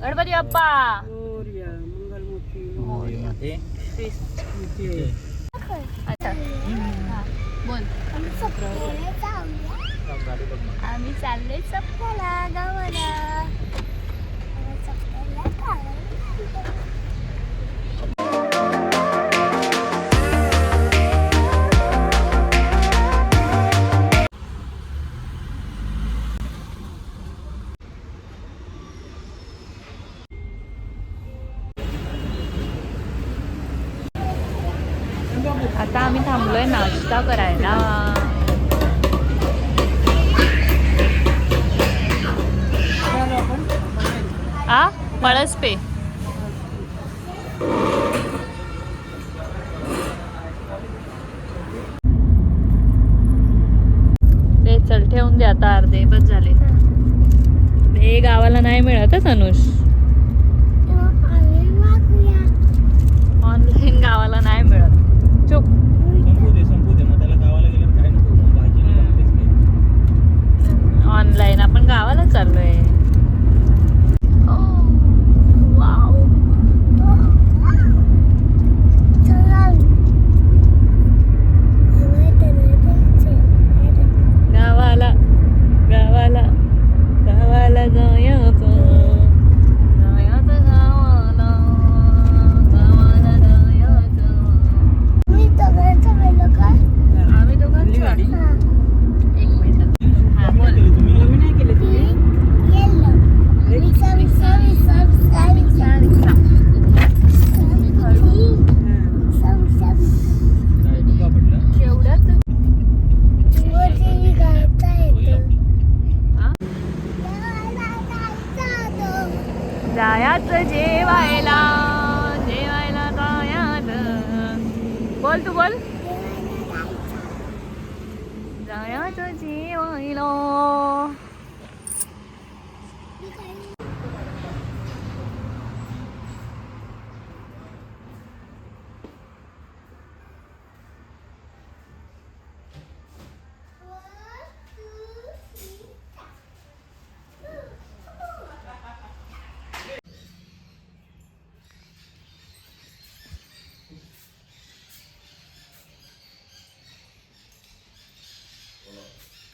गणपती बाप्पा. मोरया मंगलमूर्ती. मोरया. अच्छा. हा, बोल. आम्ही चाललोय चप्प्याला गावाला. आता आम्ही थांबलोय नाश्ता करायला. आ? पळसपे ते चल ठेवून दे आता अर्धे बस झाले. हे. गावाला नाही मिळत हं, अनुष ऑनलाईन गावाला नाही मिळत चुप संपू दे संपू दे मग त्याला गावाला गेल्यावर काय नको मग भाजी लागतेच काही. ऑनलाईन आपण गावाला चाललोय वाव गावाला गावाला गावाला जायचं जायचं गावाला गावाला जायचं आम्ही दोघांच गाडी एक मिनिट हा बोल तुम्ही आम्ही नाही केले तुम्ही रिक्षा रिक्षा काय डुबा पडला केवढ्यात हा? जायाचं जेवायला जेवायला जायाचं बोल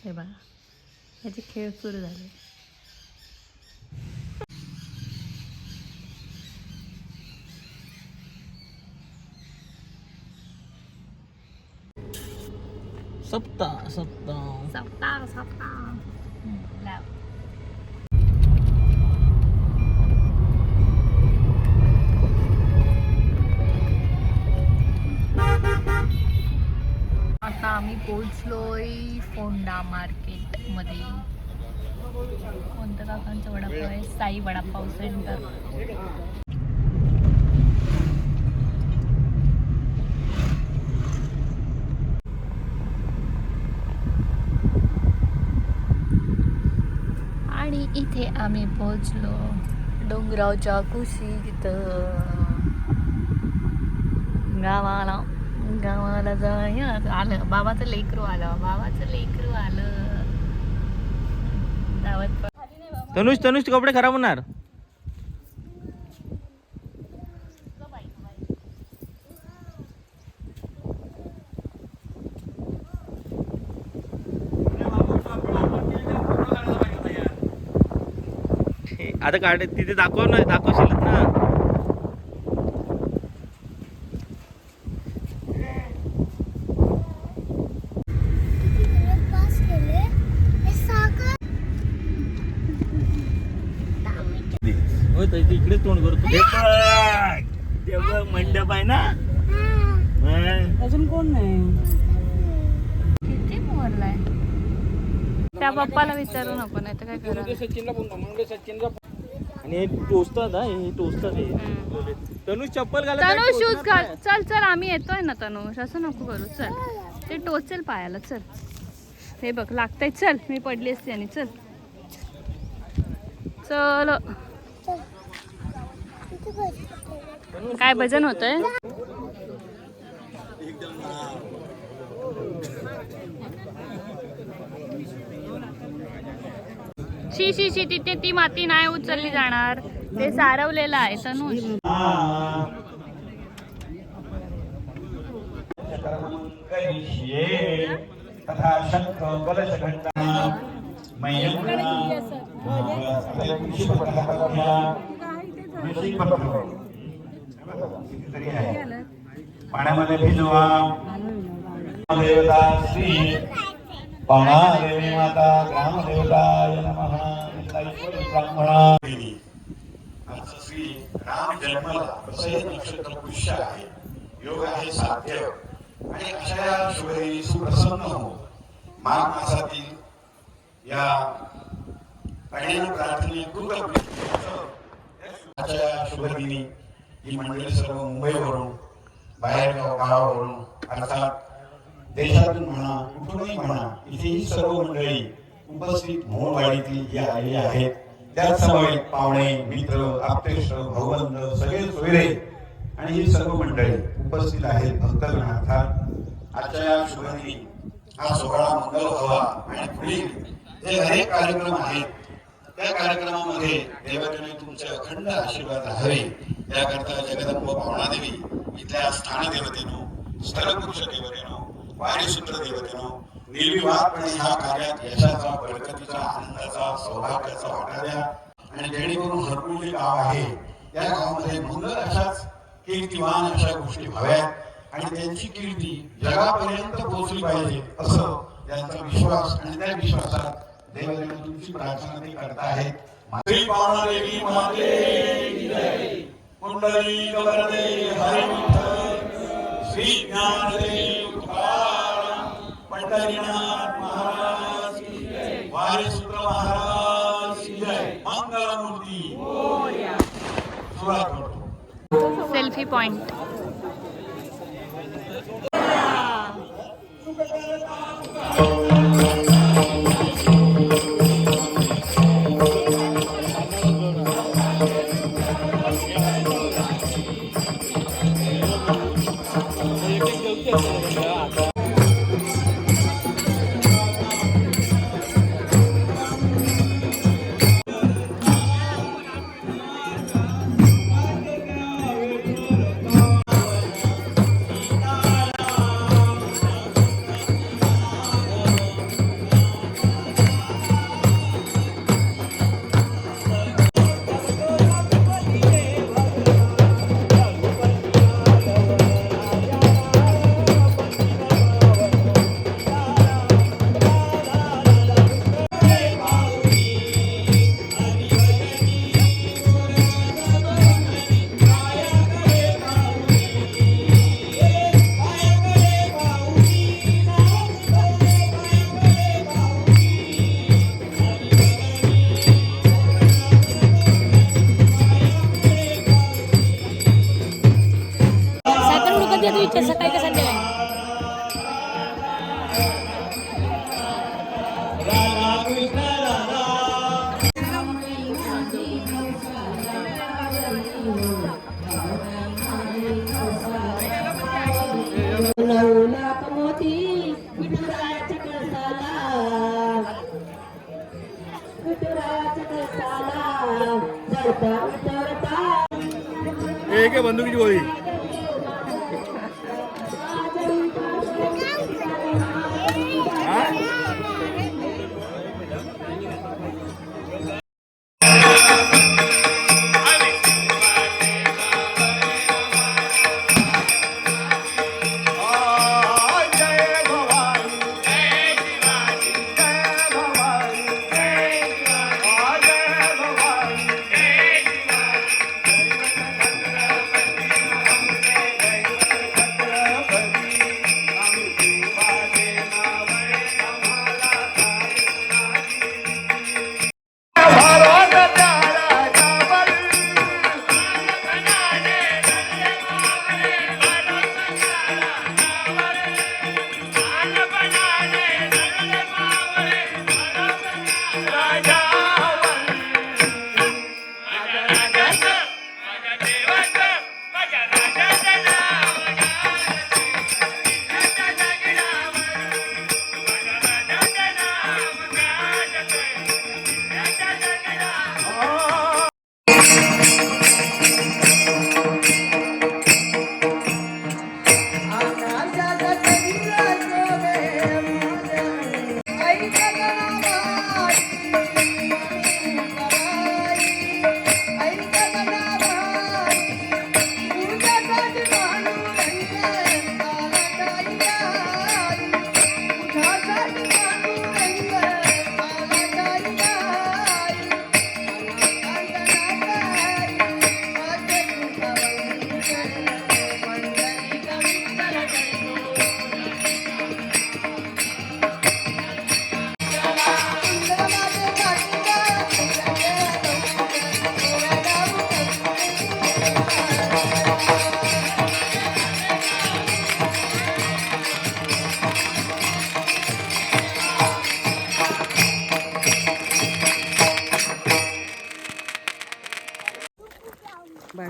해봐. 아직 계속 소리 나네. 섭다 섭다 섭다 섭다 होंडा मार्केटमध्ये कोणत्या काकांचा वडापाव आहे? साई वडापाव सेंटर. आणि इथे आम्ही पोहोचलो डोंगरावच्या कुशीत गावाला. गावाला जाय आलं बाबाचं लेकरू आलं बाबाचं लेकरू आलं. तनुष तनुष कपडे खराब होणार. आता काढ तिथे दाखव ना दाखवशीलच ना. तर इकडेच तोंड करतो. हे बघ, ते बघ, मंडप आहे ना? मग. अजून कोण नाही? किती मोरलाय त्या पप्पाला विचारू नको नाही तर काय करा सचिनला फोन कर सचिनला आणि हे टोचतात हा हे टोचतात हे चप्पल घालत तनु आहे, शूज टोचणार घाल. चल चल आम्ही येतोय ना तनुष. असं नको करू. चल. ते टोचेल पायाला चल. हे बघ लागतंय. चल मी पडली असते आणि चल. चल. काय भजन होतंय? शी शी शी तिथे ती माती नाही उचलली जाणार. ते सारवलेलं आहे तनुष. तथा पाण्यामध्ये भिजवा. देवता श्री पाणा देवी माता ग्राम देवता ब्राह्मणा? देवी आजचं श्री राम जन्मला असं नक्षत्र पुष्य आहे. योग आहे साध्य. आणि अशा या सुप्रसन्न हो माघ मासातील या अनेक प्रार्थने कृतज्ञ आजच्या शुभदिनी ही मंडळी सर्व मुंबईवरून बाहेरगाव गावावरून अर्थात देशातून म्हणा कुठूनही म्हणा इथे ही सर्व मंडळी उपस्थित मोहवाडीतील जी आलेली आहेत. त्यात समवेत पाहुणे मित्र आप्तेष्ट भाऊबंद सगळे सोयरे आणि ही सर्व मंडळी उपस्थित आहेत भक्तगण अर्थात आजच्या या शुभदिनी हा सोहळा मंगल व्हावा आणि पुढील जे अनेक कार्यक्रम आहेत. त्या कार्यक्रमामध्ये देवाकडे तुमचे अखंड आशीर्वाद राहावे त्याकरता जगदंब भावनादेवी इथल्या स्थानदेवतेनो स्थलपुरुष देवतेनो वारीसूत्र देवतेनो निर्विवादपणे ह्या कार्यात यशाचा बरकतीचा आनंदाचा सौभाग्याचा वाटा द्या. आणि जेणेकरून हरकुल गाव आहे या गावामध्ये मंगल अशाच कीर्तिवान अशा गोष्टी व्हाव्यात. आणि त्यांची कीर्ती जगापर्यंत पोहोचली पाहिजे असं त्यांचा विश्वास आणि त्या विश्वासात देवादेव तुमची प्रार्थना ते श्री पावनादेवी माते की जय. कुंडली गवरदे हरे श्री ज्ञानदेव तुकाराम पंढरीनाथ महाराज वारीसूत्र महाराज मंगलमूर्ती सुरुवात करतो सेल्फी पॉइंट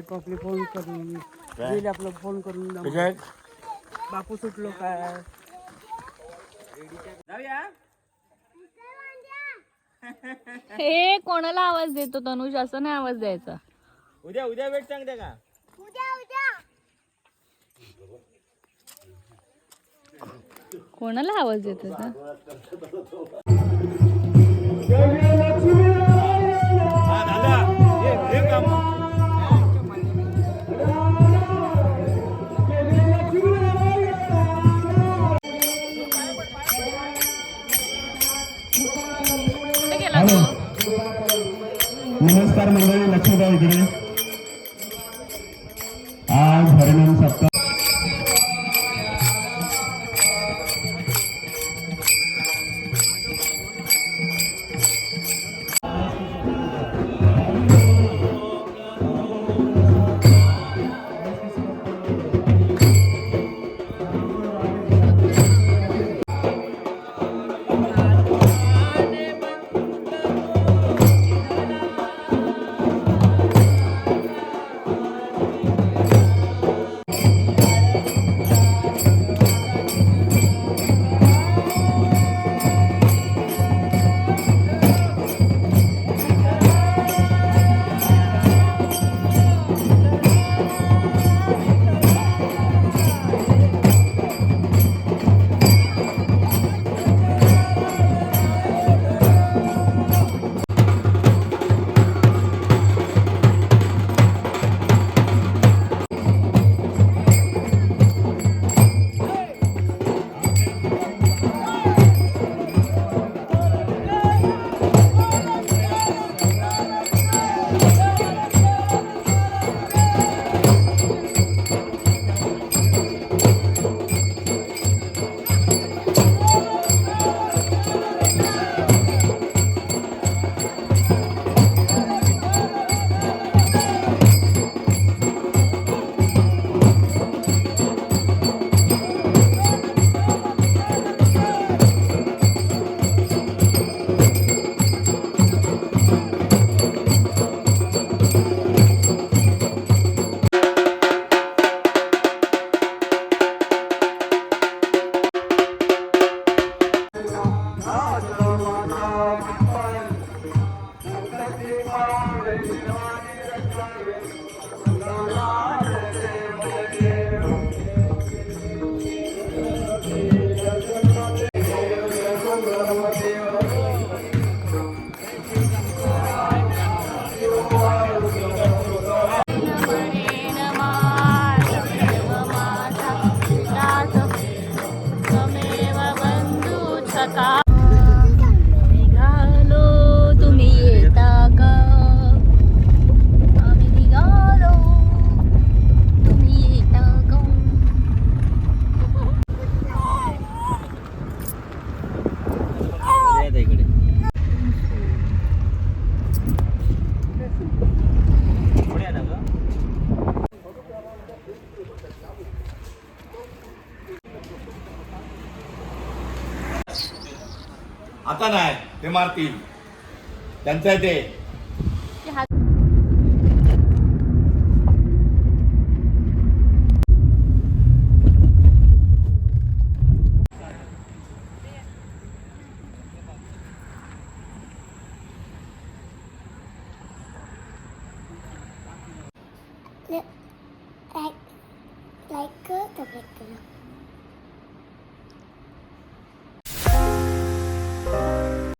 बायको आपली फोन करून गेले आपलं फोन करून. बापू सुटलो काय? जाऊया? हे कोणाला आवाज देतो तनुष असं नाही आवाज द्यायचा. उद्या उद्या वेट सांगते का? कोणाला आवाज देतो का मंडळी मारतील. त्यांचं ते